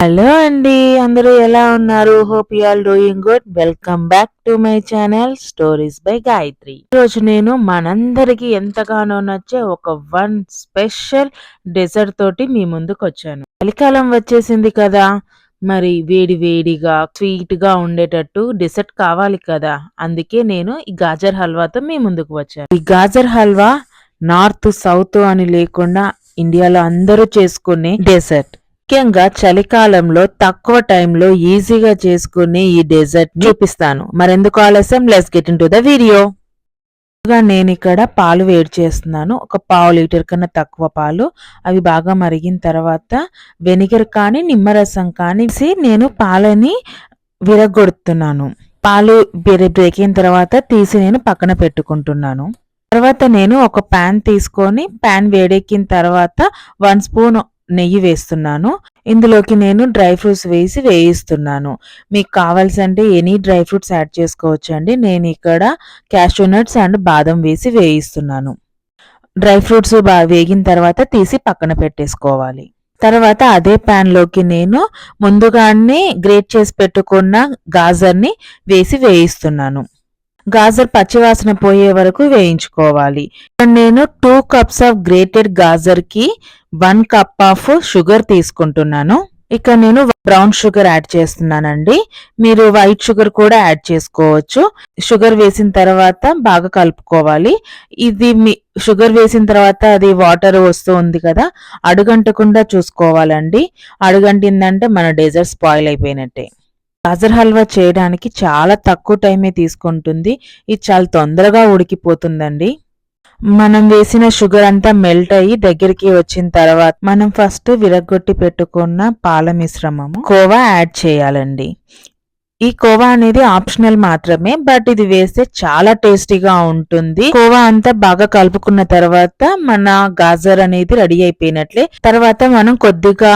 Hello అండి అందరూ ఎలా ఉన్నారు? Hope you all doing good welcome back to my channel stories by Gayatri ఈరోజు నేను మనందరికీ ఎంతగానో నచ్చే ఒక వన్ స్పెషల్ డెజర్ట్ తోటి మీ ముందుకు వచ్చాను. చలికాలం వచ్చేసింది కదా మరి వేడి వేడిగా స్వీట్గా ఉండేటట్టు డెసర్ట్ కావాలి కదా అందుకే నేను ఈ గాజర్ హల్వాతో మీ ముందుకు వచ్చాను. ఈ గాజర్ హల్వా నార్త్ సౌత్ అని లేకుండా ఇండియాలో అందరూ చేసుకునే డెజర్ట్ ముఖ్యంగా చలికాలంలో తక్కువ టైంలో ఈజీగా చేసుకునే ఈ డెజర్ట్ చూపిస్తాను. మరెందుకు ఆలస్యం? Let's get into the video నేను ఇక్కడ పాలు వేడి చేస్తున్నాను. ఒక పావు లీటర్ కన్నా తక్కువ పాలు. అవి బాగా మరిగిన తర్వాత వెనిగర్ కానీ నిమ్మరసం కానీ నేను పాలని విరగొడుతున్నాను. పాలు బ్రేక్ అయిన తర్వాత తీసి నేను పక్కన పెట్టుకుంటున్నాను. తర్వాత నేను ఒక ప్యాన్ తీసుకొని ప్యాన్ వేడెక్కిన తర్వాత వన్ స్పూన్ నెయ్యి వేస్తున్నాను. ఇందులోకి నేను డ్రై ఫ్రూట్స్ వేసి వేయిస్తున్నాను. మీకు కావాల్సంటే ఎనీ డ్రై ఫ్రూట్స్ యాడ్ చేసుకోవచ్చు అండి నేను ఇక్కడ క్యాషూనట్స్ అండ్ బాదం వేసి వేయిస్తున్నాను. డ్రై ఫ్రూట్స్ బాగా వేగిన తర్వాత తీసి పక్కన పెట్టేసుకోవాలి. తర్వాత అదే ప్యాన్లోకి నేను ముందుగానే గ్రేట్ చేసి పెట్టుకున్న గాజర్ని వేసి వేయిస్తున్నాను. గాజర్ పచ్చివాసన పోయే వరకు వేయించుకోవాలి. నేను టూ కప్స్ ఆఫ్ గ్రేటెడ్ గాజర్కి వన్ కప్ ఆఫ్ షుగర్ తీసుకుంటున్నాను. ఇక నేను బ్రౌన్ షుగర్ యాడ్ చేస్తున్నానండి. మీరు వైట్ షుగర్ కూడా యాడ్ చేసుకోవచ్చు. షుగర్ వేసిన తర్వాత బాగా కలుపుకోవాలి. ఇది మీ షుగర్ వేసిన తర్వాత అది వాటర్ వస్తూ ఉంది కదా అడుగంటకుండా చూసుకోవాలండి. అడుగంటిందంటే మన డెజర్ట్ స్పాయిల్ అయిపోయినట్టే. గాజర్ హల్వా చేయడానికి చాలా తక్కువ టైమే తీసుకుంటుంది. ఇది చాలా తొందరగా ఉడికిపోతుందండి. మనం వేసిన షుగర్ అంతా మెల్ట్ అయ్యి దగ్గరికి వచ్చిన తర్వాత మనం ఫస్ట్ విరగొట్టి పెట్టుకున్న పాల మిశ్రమము కోవా యాడ్ చేయాలండి. ఈ కోవా అనేది ఆప్షనల్ మాత్రమే బట్ ఇది వేస్తే చాలా టేస్టీగా ఉంటుంది. కోవా అంతా బాగా కలుపుకున్న తర్వాత మన గాజర్ అనేది రెడీ అయిపోయినట్లే. తర్వాత మనం కొద్దిగా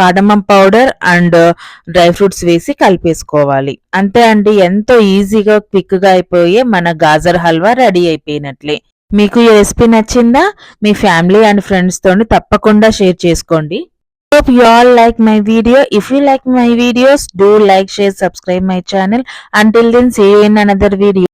cardamom powder and dry fruits వేసి కలిపేసుకోవాలి. అంతే అండి ఎంతో ఈజీగా క్విక్గా అయిపోయి మన గాజర్ హల్వా రెడీ అయిపోయినట్లే. మీకు ఈ రెసిపీ నచ్చిందా? మీ ఫ్యామిలీ అండ్ ఫ్రెండ్స్తో తప్పకుండా షేర్ చేసుకోండి. Hope you all like my video if you like my videos do like share subscribe my channel until then see in another video